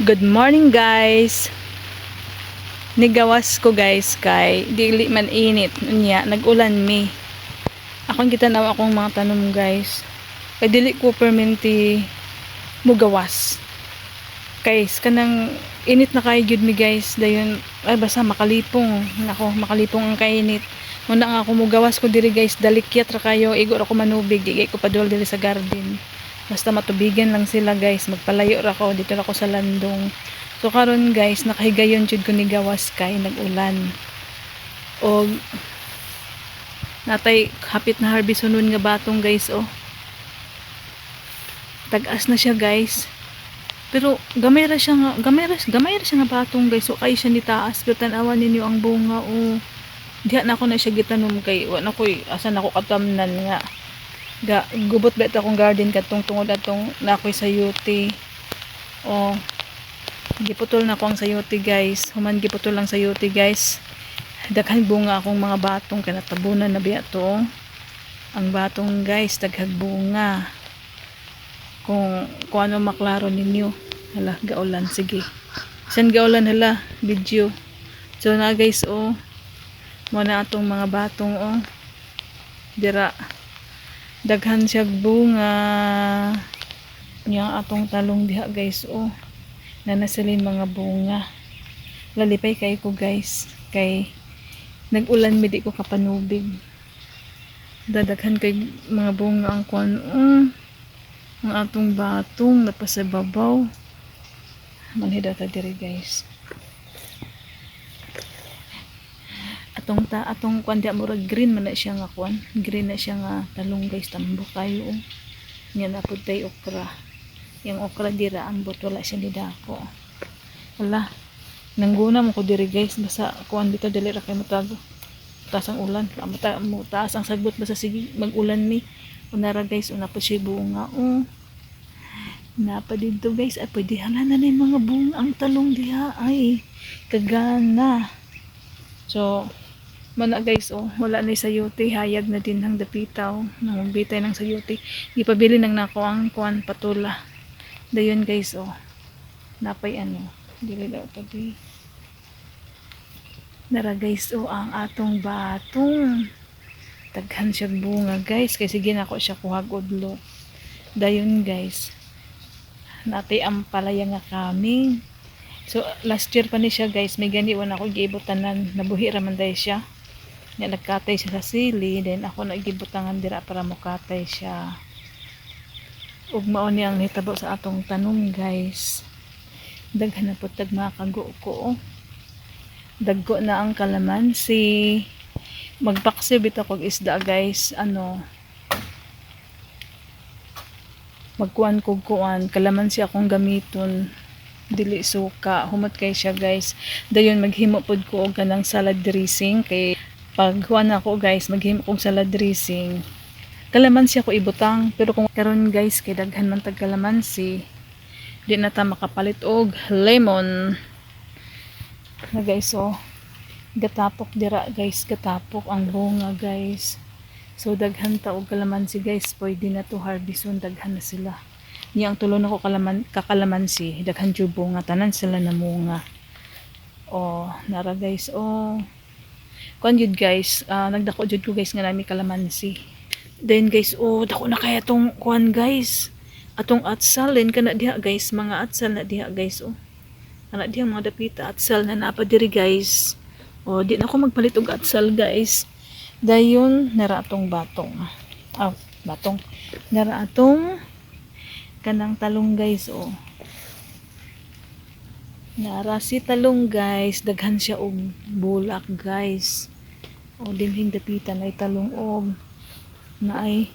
Good morning guys. Nigawas ko guys kay dili man init unya nag-ulan mi. Akong kita nawa akong mga tanom guys. Kay dili ko perminti mugawas. Kay kanang init na kay gyud mi guys dayon ay basta makalipong nako makalipong ang kainit. Muna nga ako mugawas ko diri guys dalikyat ra kayo igo ra ko manubig di ko padol diri sa garden. Basta matubigan lang sila guys. Magpalayo ra ko dito ra ko sa landong. So karon guys, nakahigayon jud ko ni gawas kay nag-ulan. O natay hapit na harvest sunod nga batong guys oh. Tag-as na siya guys. Pero gamay ra siya nga, gamay ra, gamay ra siya nga batong guys. So kay siya ni taas, pero tanawan ninyo ang bunga oh. Diha na ako na siya gitanom kay wa na koy asan ako katamnan nga ga gubot ba ito akong garden katong tungod atong nakoy sayuti o giputol na ko ang sayuti guys. Human giputol lang sayuti guys. Daghan bunga akong mga batong kanatabunan na biya to? Ang batong guys daghag bunga. Kung kung ano maklaro ninyo. Hala gaulan sige. San gaulan hala? Video. So na guys oh mo na atong mga batong oh dira daghan siya bunga. Yang atong talong diha guys oh. Na nasalin mga bunga. Lalipay kay ko guys. Kay nagulan mi di ko kapanubig. Dadaghan kay mga bunga ang kwan oh, ang atong batong napasababaw manhida ta diri guys atong ta atong kwan diha murag green man na siya nga kwan green na siya nga talong guys tambok kayo oh. nya na pud tay okra. Yung okra dira ang bot wala siya ni dako. Wala. Nangguna mo ko diri guys basta kuan dito dili ra kay matago taas ang ulan. Amo ta mo taas ang sagbot basta sige mag-ulan mi unara guys una po siya bunga oh. Napa dito guys ay pwede hala na yung mga bunga ang talong diha ay. Kagana. So Mana guys, oh, wala na yung sayote, hayag na din ang dapitaw, nangumbitay ng sayote. Ipabili ng nako ang kuan patula. Dayon guys, oh. Napay ano, dili daw tabi. Nara guys, oh, ang atong batong. Taghan siya bunga guys, kay sige na ko siya kuhag udlo. Dayon guys. Natay ang palaya nga kami. So, last year pa ni siya guys, may gani wala ako giibotanan, nabuhi raman dahil siya nga nagkatay siya sa sili then ako nagibutangan dira para mukatay siya. Ug mao ni ang hitabo sa atong tanong guys. Daghan na pud tag mga kago ko oh. daggo na ang kalamansi magpaksi bitaw kog isda guys. Ano? Magkuan kog kuan. Kalamansi akong gamiton. Dili suka. Humot kay siya guys. Dayon maghimo pod ko og kanang salad dressing kay pag huwan ako guys maghimo kong salad dressing. Kalamansi ako ibutang pero kung karon guys kay daghan man tag kalamansi di na ta makapalit og lemon. Na guys oh gatapok dira guys gatapok ang bunga guys. So daghan ta og kalamansi guys pwede na to harveston daghan na sila. Niya ang tulo nako kalaman kakalamansi daghan jud bunga tanan sila na munga. Oh nara guys oh kuan yun guys. Uh, nagdako jud ko guys nga nami kalamansi. Then guys oh dako na kaya tong kuan guys. Atong atsal then kana diha guys mga atsal na diha guys oh. Ana diha mga dapita atsal na napa diri guys. Oh di na ako magpalit og atsal guys. Dayon nara atong batong. Ah batong. Nara atong kanang talong guys oh. Nara si talong guys, daghan siya og bulak guys. O dinhing dapitan ay talong og na ay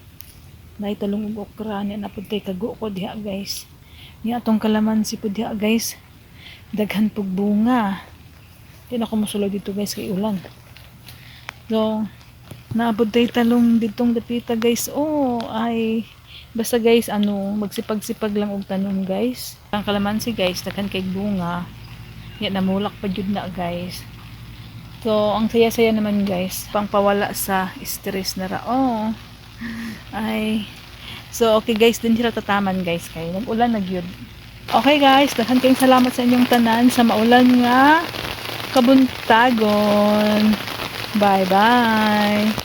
na ay talong og okra ni na pud kay kago ko diha guys. Ni atong kalamansi pud diha guys. Daghan pug bunga. Di na ko mosulod dito guys kay ulan. So, naabot tay talong ditong dapita guys. Oh, ay Basta guys, ano, magsipag-sipag lang og tanom guys. Ang kalamansi guys, takan kay bunga. Yan namulak pa jud na guys. So, ang saya-saya naman guys, pangpawala sa stress na ra. Oh. Ay. So, okay guys, din sila tataman guys kay nag-ulan na gyud. Okay guys, daghan kayong salamat sa inyong tanan sa maulan nga kabuntagon. Bye bye.